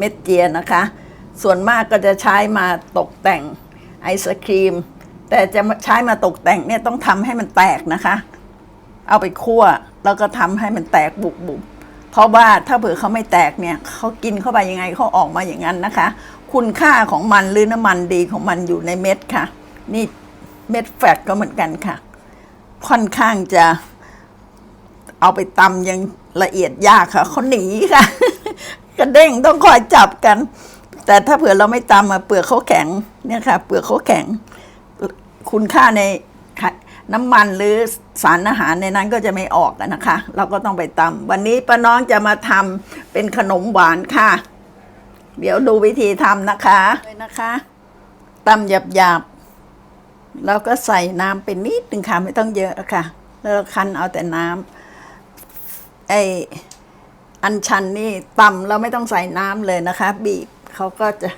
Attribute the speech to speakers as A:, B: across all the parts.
A: เม็ดเจียนะคะ ส่วนมากก็จะใช้มาตกแต่งไอศครีม แต่จะใช้มาตกแต่งเนี่ยต้องทำให้มันแตกนะคะ เอาไปคั่วแล้วก็ทำให้มันแตกบุบบุบเพราะว่าถ้าเผื่อเขาไม่แตกเนี่ยเขากินเข้าไปยังไงเขาออกมาอย่างนั้นนะคะ คุณค่าของมันหรือน้ำมันดีของมันอยู่ในเม็ดค่ะ นี่เม็ดแฟตก็เหมือนกันค่ะ ค่อนข้างจะเอาไปตำยังละเอียดยากค่ะเขาหนีค่ะ กระเด้งต้องคอยจับกัน แต่ถ้าเผื่อเราไม่ตำอะเปลือกเขาแข็งเนี่ยค่ะ เปลือกเขาแข็ง คุณค่าในน้ำมันหรือสารอาหารในนั้นก็จะไม่ออกอะนะคะ เราก็ต้องไปตำวันนี้ป้าน้องจะมาทำเป็นขนมหวานค่ะ เดี๋ยวดูวิธีทำนะคะเลยนะคะตำหยาบๆแล้วก็ใส่น้ำเป็นนิดหนึ่งค่ะไม่ต้องเยอะค่ะ แล้วเราคั้นเอาแต่น้ำไอ อันชันนี่ตำเราไม่ต้องใส่น้ำเลยนะคะ บีบเขาก็จะ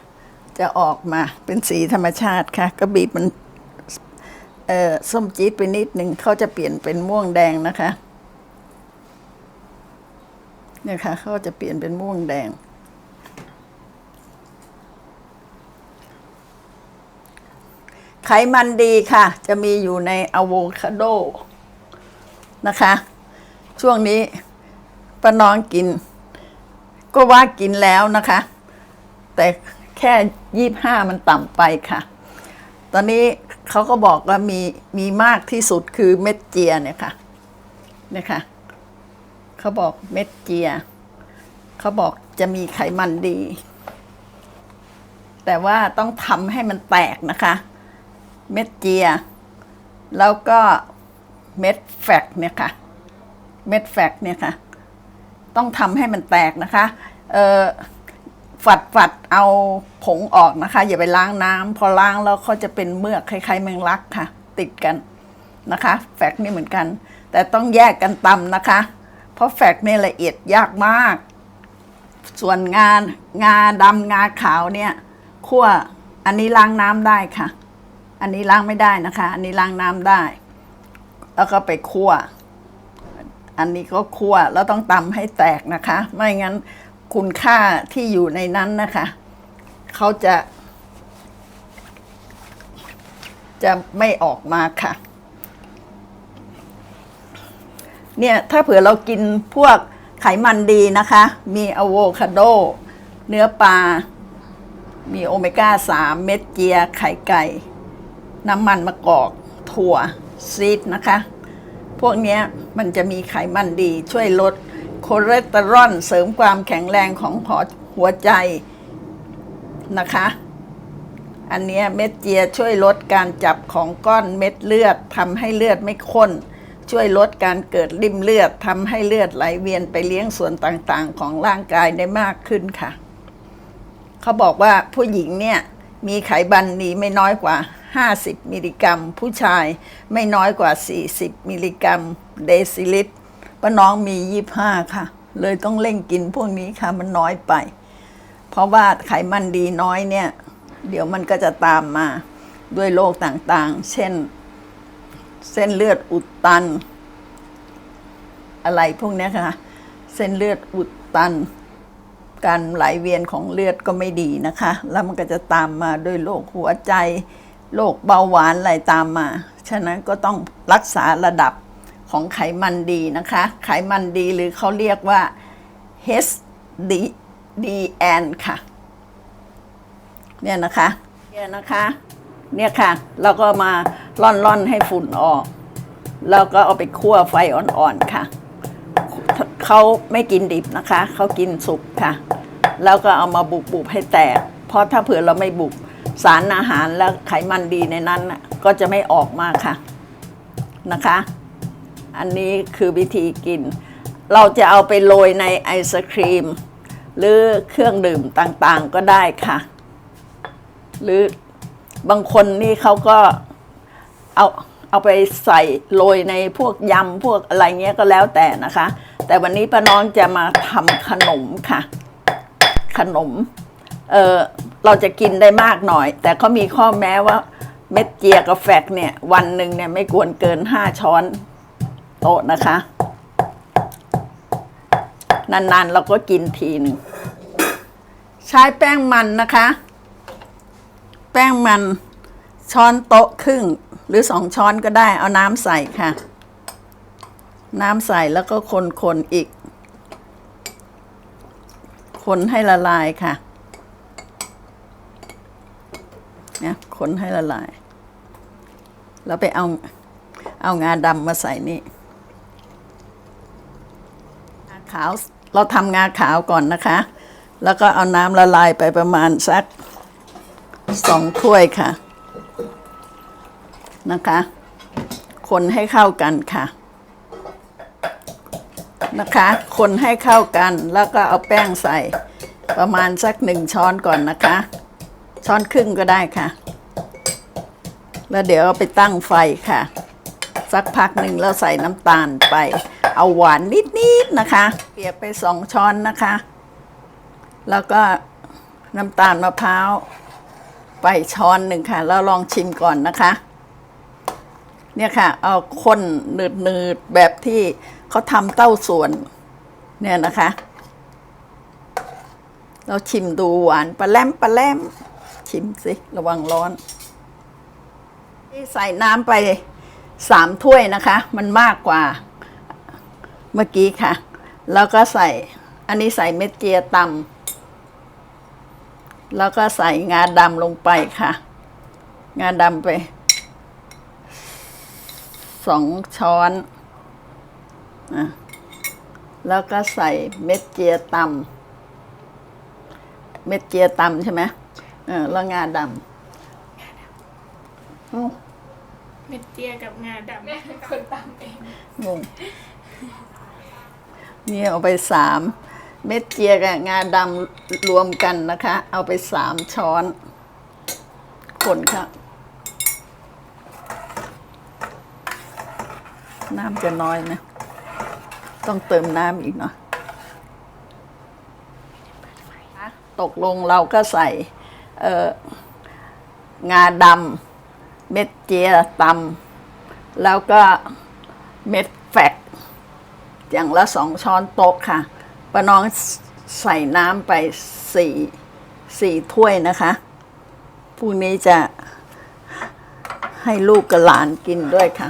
A: จะออกมาเป็นสีธรรมชาติค่ะ ก็บีบมันเอ่อส้มจี๊ดไปนิดหนึ่งเขาจะเปลี่ยนเป็นม่วงแดงนะคะเนี่ยค่ะเขาจะเปลี่ยนเป็นม่วงแดง ไขมันดีค่ะ จะมีอยู่ในอะโวคาโดนะคะ ช่วงนี้ ป้าน้องกิน ก็ว่ากินแล้วนะคะ แต่แค่ยี่บห้ามันต่ำไปค่ะ ตอนนี้เขาก็บอกว่ามีมีมากที่สุดคือเม็ดเจียเนี่ยค่ะเนี่ยค่ะเขาบอกเม็ดเจียเขาบอกจะมีไขมันดี แต่ว่าต้องทำให้มันแตกนะคะ เม็ดเจีย แล้วก็เม็ดแฟกเนี่ยค่ะ เม็ดแฟกเนี่ยค่ะ ต้องทำให้มันแตกนะคะเออฝัดฝัดเอาผงออกนะคะ อย่าไปล้างน้ำพอล้างแล้วเขาจะเป็นเมือกคล้ายๆแมงลักค่ะ ติดกันนะคะ แฟกนี่เหมือนกัน แต่ต้องแยกกันตำนะคะ เพราะแฟกนี่ละเอียดยากมาก ส่วนงานงาดำงาขาวเนี่ยคั่วอันนี้ล้างน้ำได้ค่ะ อันนี้ล้างไม่ได้นะคะ อันนี้ล้างน้ำได้ แล้วก็ไปคั่ว อันนี้ก็คั่วแล้วต้องตำให้แตกนะคะ ไม่งั้นคุณค่าที่อยู่ในนั้นนะคะ เขาจะ จะไม่ออกมาค่ะ เนี่ยถ้าเผื่อเรากินพวกไขมันดีนะคะ มีอะโวคาโด เนื้อปลา มีโอเมก้า 3 เม็ดเจีย ไข่ไก่ น้ำมันมะกอก ถั่วซีดนะคะ พวกนี้มันจะมีไขมันดี ช่วยลดคอเลสเตอรอลเสริมความแข็งแรงของหอหัวใจนะคะ อันนี้เม็ดเจียช่วยลดการจับของก้อนเม็ดเลือดทำให้เลือดไม่ข้น ช่วยลดการเกิดริ่มเลือดทำให้เลือดไหลเวียนไปเลี้ยงส่วนต่างๆ ของร่างกายได้มากขึ้นค่ะ เขาบอกว่าผู้หญิงเนี่ยมีไขมันดีไม่น้อยกว่า 50 มิลลิกรัม ผู้ชายไม่น้อยกว่า 40 มิลลิกรัมเดซิลิตรป้าน้องมี 25 ค่ะ เลยต้องเร่งกินพวกนี้ค่ะมันน้อยไป เพราะว่าไขมันดีน้อยเนี่ย เดี๋ยวมันก็จะตามมาด้วยโรคต่างๆ เช่น เส้นเลือดอุดตัน อะไรพวกนี้ค่ะ เส้นเลือดอุดตัน การไหลเวียนของเลือดก็ไม่ดีนะคะ แล้วมันก็จะตามมาด้วยโรคหัวใจ โรคเบาหวานอะไรตามมา ฉะนั้นก็ต้องรักษาระดับของไขมันดีนะคะ ไขมันดีหรือเขาเรียกว่า HDL ค่ะ เนี่ยนะคะ เนี่ยนะคะ เนี่ยค่ะ เราก็มาร่อนๆให้ฝุ่นออก แล้วก็เอาไปคั่วไฟอ่อนๆค่ะ เขาไม่กินดิบนะคะ เขากินสุกค่ะ แล้วก็เอามาบุบๆให้แตก เพราะถ้าเผื่อเราไม่บุบ สารอาหารและไขมันดีในนั้นก็จะไม่ออกมาค่ะนะคะ อันนี้คือวิธีกิน เราจะเอาไปโรยในไอศครีม หรือเครื่องดื่มต่างๆก็ได้ค่ะ หรือบางคนนี่เขาก็เอาเอาไปใส่โรยในพวกยำพวกอะไรเงี้ยก็แล้วแต่นะคะ แต่วันนี้ป้าน้องจะมาทำขนมค่ะ ขนม เออ เราจะกินได้มากหน่อย แต่เขามีข้อแม้ว่าเม็ดเจียกับแฟกเนี่ย วันหนึ่งเนี่ยไม่ควรเกินห้าช้อนโต๊ะนะคะ นานๆ เราก็กินทีหนึ่ง ใช้แป้งมันนะคะ แป้งมันช้อนโต๊ะครึ่ง หรือสองช้อนก็ได้ เอาน้ำใส่ค่ะ น้ำใส่แล้วก็คนคนๆอีก คนให้ละลายค่ะเนี่ย คนให้ละลาย แล้วไปเอาเอางาดำมาใส่นี่งาขาวเราทำงาขาวก่อนนะคะ แล้วก็เอาน้ำละลายไปประมาณสักสองถ้วยค่ะ นะคะ คนให้เข้ากันค่ะ นะคะ คนให้เข้ากันแล้วก็เอาแป้งใส่ประมาณสักหนึ่งช้อนก่อนนะคะ ช้อนครึ่งก็ได้ค่ะ แล้วเดี๋ยวเอาไปตั้งไฟค่ะ สักพักหนึ่งแล้วใส่น้ำตาลไป เอาหวานนิดๆนะคะ เปียกไปสองช้อนนะคะ แล้วก็น้ำตาลมะพร้าวไปช้อนหนึ่งค่ะ แล้วลองชิมก่อนนะคะ เนี่ยค่ะ เอาข้นหนืดๆแบบที่เขาทำเต้าส่วน เนี่ยนะคะ เราชิมดูหวานปลาแลมปลาแลมชิมสิ ระวังร้อน นี่ใส่น้ำไปสามถ้วยนะคะ มันมากกว่าเมื่อกี้ค่ะ แล้วก็ใส่อันนี้ใส่เม็ดเจียตำแล้วก็ใส่งาดำลงไปค่ะ งาดำไปสองช้อนอะแล้วก็ใส่เม็ดเจียตำเม็ดเจียตำใช่ไหมเออแล้วงาดำ
B: เม็ดเจียกับงาดำแม่เป็นคนตำเอง
A: งงนี่เอาไปสามเม็ดเจียกับงาดำรวมกันนะคะ เอาไปสามช้อน คนค่ะน้ำจะน้อยนะ ต้องเติมน้ำอีกเนาะตกลงเราก็ใส่ เอองาดำ เม็ดเจียตำแล้วก็เม็ดแฟกอย่างละสองช้อนโต๊ะค่ะป้าน้องใส่น้ำไปสี่สี่ถ้วยนะคะ พรุ่งนี้จะให้ลูกกับหลานกินด้วยค่ะ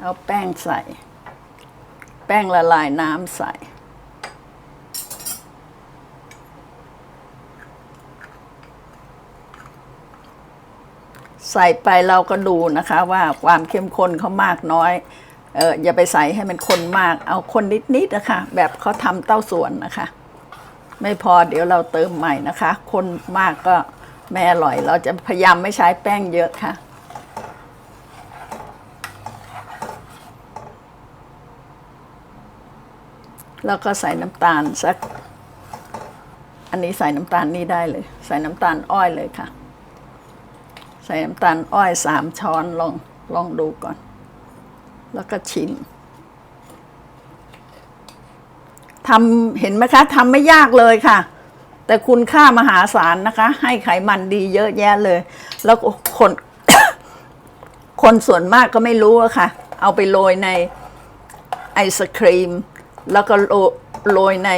A: เอาแป้งใส่ แป้งละลายน้ำใส่ ใส่ไปเราก็ดูนะคะว่าความเข้มข้นเขามากน้อยเอออย่าไปใส่ให้มันข้นมาก เอาคนนิดๆนะคะ แบบเขาทำเต้าส่วนนะคะ ไม่พอเดี๋ยวเราเติมใหม่นะคะคนมากก็ไม่อร่อย เราจะพยายามไม่ใช้แป้งเยอะค่ะแล้วก็ใส่น้ำตาลสัก อันนี้ใส่น้ำตาลนี่ได้เลย ใส่น้ำตาลอ้อยเลยค่ะ ใส่น้ำตาลอ้อยสามช้อนลองลองดูก่อน แล้วก็ชิมทำเห็นไหมคะทำไม่ยากเลยค่ะ แต่คุณค่ามหาศาลนะคะ ให้ไขมันดีเยอะแยะเลย แล้วคนคนส่วนมากก็ไม่รู้อะค่ะ เอาไปโรยในไอศครีม แล้วก็โรยใน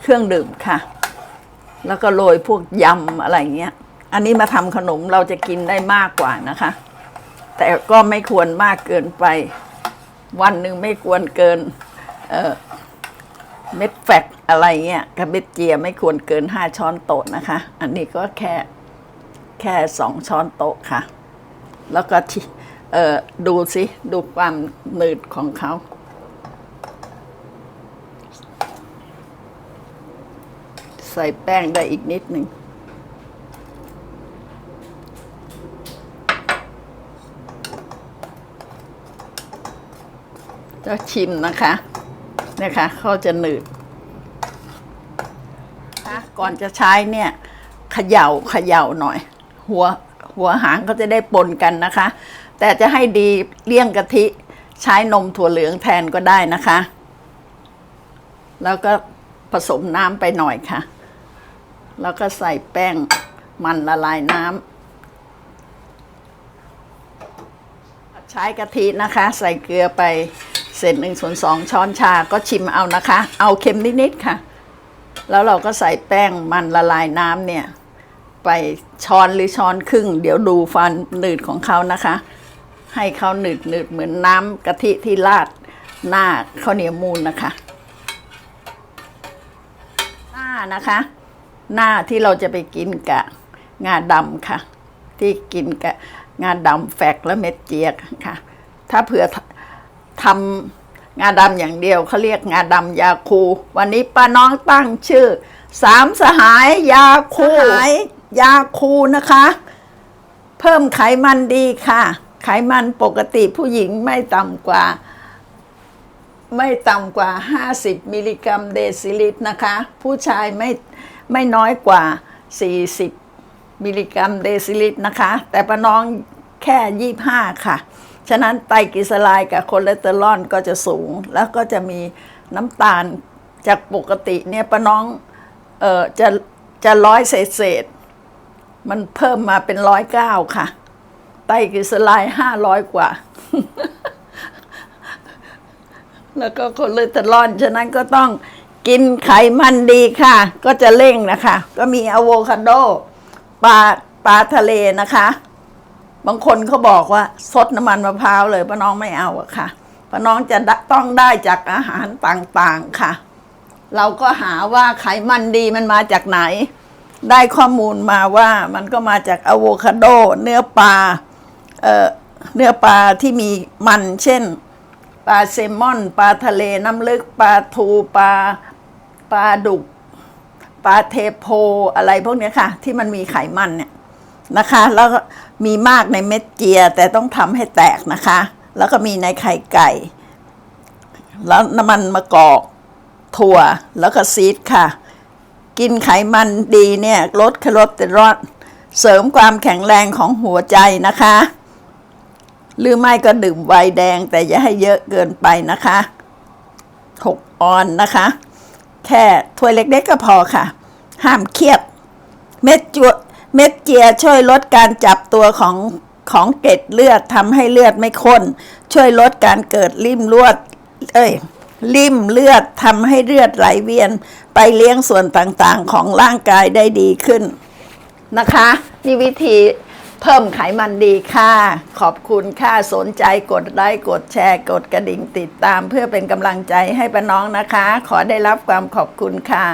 A: เครื่องดื่มค่ะ แล้วก็โรยพวกยำอะไรเงี้ย อันนี้มาทำขนมเราจะกินได้มากกว่านะคะ แต่ก็ไม่ควรมากเกินไป วันหนึ่งไม่ควรเกินเเม็ดแฟกอะไรเงี้ยกับเม็ดเจียไม่ควรเกินห้าช้อนโต๊ะนะคะ อันนี้ก็แค่แค่สองช้อนโต๊ะค่ะ แล้วก็ดูสิดูความหนืดของเขาใส่แป้งได้อีกนิดหนึ่ง จะชิมนะคะนะคะเขาจะหนืดนะก่อนจะใช้เนี่ยเขย่าเขย่าหน่อย หัวหัวหางก็จะได้ปนกันนะคะ แต่จะให้ดีเลี่ยงกะทิใช้นมถั่วเหลืองแทนก็ได้นะคะ แล้วก็ผสมน้ำไปหน่อยค่ะ แล้วก็ใส่แป้งมันละลายน้ำใช้กะทินะคะ ใส่เกลือไป เศษหนึ่งส่วนสองช้อนชาก็ชิมเอานะคะ เอาเค็มนิดๆค่ะ แล้วเราก็ใส่แป้งมันละลายน้ำเนี่ย ไปช้อนหรือช้อนครึ่ง เดี๋ยวดูฟันหนืดของเขานะคะ ให้เขาหนืดหนืดเหมือนน้ำกะทิที่ราดหน้าข้าวเหนียวมูนนะคะ หน้านะคะ หน้าที่เราจะไปกินกับงาดำค่ะ ที่กินกับงาดำแฟกและเม็ดเจียกค่ะ ถ้าเผื่อ ทำงาดำอย่างเดียวเขาเรียกงาดำยาคู วันนี้ป้าน้องตั้งชื่อ สามสหายยาคูสหายยาคูนะคะ เพิ่มไขมันดีค่ะ ไขมันปกติผู้หญิงไม่ต่ำกว่า ไม่ต่ำกว่า 50 มิลลิกรัมเดซิลิตรนะคะ ผู้ชายไม่ไม่น้อยกว่า 40 มิลลิกรัมเดซิลิตรนะคะ แต่ป้าน้องแค่ 25 ค่ะ ฉะนั้นไตรกลีเซอไรด์กับคอเลสเตอรอลก็จะสูง แล้วก็จะมีน้ำตาลจากปกติเนี่ยป้าน้องเออจะจะร้อยเศษเศษ มันเพิ่มมาเป็นร้อยเก้าค่ะ ไตรกลีเซอไรด์ห้าร้อยกว่า แล้วก็คอเลสเตอรอลฉะนั้นก็ต้องกินไขมันดีค่ะ ก็จะเร่งนะคะ ก็มีอะโวคาโดปลาปลาทะเลนะคะ บางคนเขาบอกว่าซดน้ำมันมะพร้าวเลยป้าน้องไม่เอาอะค่ะป้าน้องจะต้องได้จากอาหารต่างๆค่ะ เราก็หาว่าไขมันดีมันมาจากไหน ได้ข้อมูลมาว่ามันก็มาจากอะโวคาโด เนื้อปลาเอ่อเนื้อปลาที่มีมันเช่นปลาเซลมอนปลาทะเลน้ำลึกปลาทูปลาปลาดุกปลาเทโพอะไรพวกนี้ค่ะ ที่มันมีไขมันเนี่ย นะคะ แล้วก็มีมากในเม็ดเจีย แต่ต้องทำให้แตกนะคะ แล้วก็มีในไข่ไก่ แล้วน้ำมันมะกอกถั่วแล้วก็ซีดค่ะ กินไขมันดีเนี่ยลดคอเลสเตอรอลเสริมความแข็งแรงของหัวใจนะคะ หรือไม่ก็ดื่มไวน์แดงแต่อย่าให้เยอะเกินไปนะคะหกออนนะคะ แค่ถ้วยเล็กๆก็พอค่ะ ห้ามเครียด เม็ดจัว เม็ดเจียช่วยลดการจับตัวของของเกล็ดเลือดทำให้เลือดไม่ข้น ช่วยลดการเกิดริ่มลือดเอ้ยริ่มเลือดทำให้เลือดไหลเวียน ไปเลี้ยงส่วนต่างๆของร่างกายได้ดีขึ้นนะคะ นี่วิธีเพิ่มไขมันดีค่ะ ขอบคุณค่ะ สนใจกดไลค์กดแชร์กดกระดิ่งติดตาม เพื่อเป็นกำลังใจให้ป้าน้องนะคะ ขอได้รับความขอบคุณค่ะ